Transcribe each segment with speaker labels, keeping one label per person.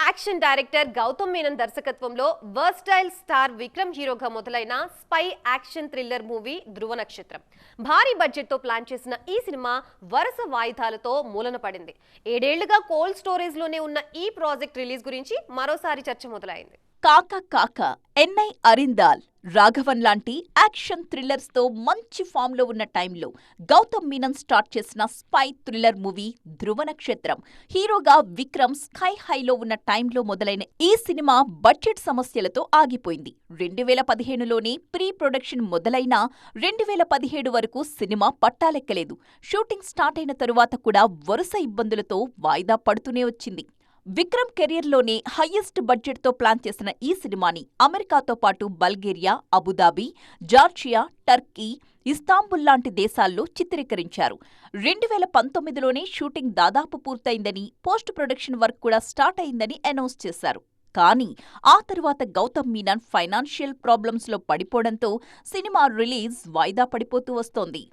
Speaker 1: Action director Gautam Menon దర్శకత్వంలో versatile star Vikram హీరోగా మొదలైన spy action thriller movie Dhruva Nakshatram. భారీ బడ్జెట్తో ప్లాన్ చేసిన ఈ సినిమా వరుస వాయిదాలతో మూలన పడింది. ఏడేళ్ళుగా కోల్డ్ స్టోరేజ్లోనే ఉన్న ఈ ప్రాజెక్ట్ రిలీజ్ గురించి మరోసారి చర్చ మొదలైంది.
Speaker 2: కాక కాక ఎన్ఐ అరిందాల్. రాఘవన్ లాంటి యాక్షన్ థ్రిల్లర్స్తో మంచి ఫామ్లో ఉన్న టైంలో గౌతమ్ మీనన్ స్టార్ట్ చేసిన spy thriller movie Dhruva Nakshatram హీరోగా విక్రమ్ స్కై హైలో ఉన్న టైంలో మొదలైన ఈ సినిమా బడ్జెట్ సమస్యలతో ఆగిపోయింది. రెండు వేల పదిహేనులోనే ప్రీ ప్రొడక్షన్ మొదలైన రెండు వేల పదిహేడు వరకు సినిమా పట్టాలెక్కలేదు. షూటింగ్ స్టార్ట్ అయిన తరువాత కూడా వరుస ఇబ్బందులతో వాయిదా పడుతూనే వచ్చింది. విక్రమ్ కెరియర్లోనే హయ్యెస్ట్ బడ్జెట్తో ప్లాన్ చేసిన ఈ సినిమాని అమెరికాతో పాటు Bulgaria Abu Dhabi Georgia Turkey Istanbul లాంటి దేశాల్లో చిత్రీకరించారు. రెండు వేల పంతొమ్మిదిలోనే షూటింగ్ దాదాపు పూర్తయిందని పోస్ట్ ప్రొడక్షన్ వర్క్ కూడా స్టార్ట్ అయిందని అనౌన్స్ చేశారు. కానీ ఆ తరువాత గౌతమ్ మీనన్ ఫైనాన్షియల్ ప్రాబ్లమ్స్లో పడిపోవడంతో సినిమా రిలీజ్ వాయిదా పడిపోతూ వస్తోంది.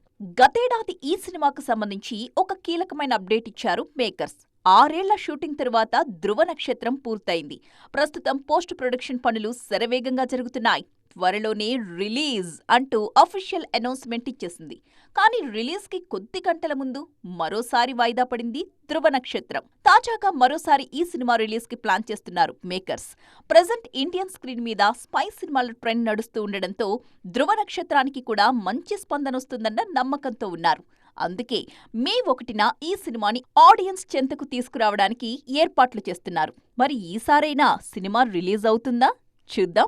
Speaker 2: గతేడాది ఈ సినిమాకు సంబంధించి ఒక కీలకమైన అప్డేట్ ఇచ్చారు మేకర్స్. ఆరేళ్ళ షూటింగ్ తరువాత ధృవ నక్షత్రం పూర్తయింది. ప్రస్తుతం పోస్ట్ ప్రొడక్షన్ పనులు శరవేగంగా జరుగుతున్నాయి. త్వరలోనే రిలీజ్ అంటూ అఫీషియల్ అనౌన్స్మెంట్ ఇచ్చేసింది. కానీ రిలీజ్కి కొద్ది గంటల ముందు మరోసారి వాయిదా పడింది ధ్రువ నక్షత్రం. తాజాగా మరోసారి ఈ సినిమా రిలీజ్కి ప్లాన్ చేస్తున్నారు మేకర్స్. ప్రజెంట్ ఇండియన్ స్క్రీన్ మీద స్పై సినిమాల ట్రెండ్ నడుస్తూ ఉండడంతో ధృవ నక్షత్రానికి కూడా మంచి స్పందన వస్తుందన్న నమ్మకంతో ఉన్నారు. అందుకే మే ఒకటిన ఈ సినిమాని ఆడియన్స్ చెంతకు తీసుకురావడానికి ఏర్పాట్లు చేస్తున్నారు. మరి ఈసారైనా సినిమా రిలీజ్ అవుతుందా? చూద్దాం.